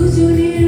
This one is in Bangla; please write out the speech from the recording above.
দুজনের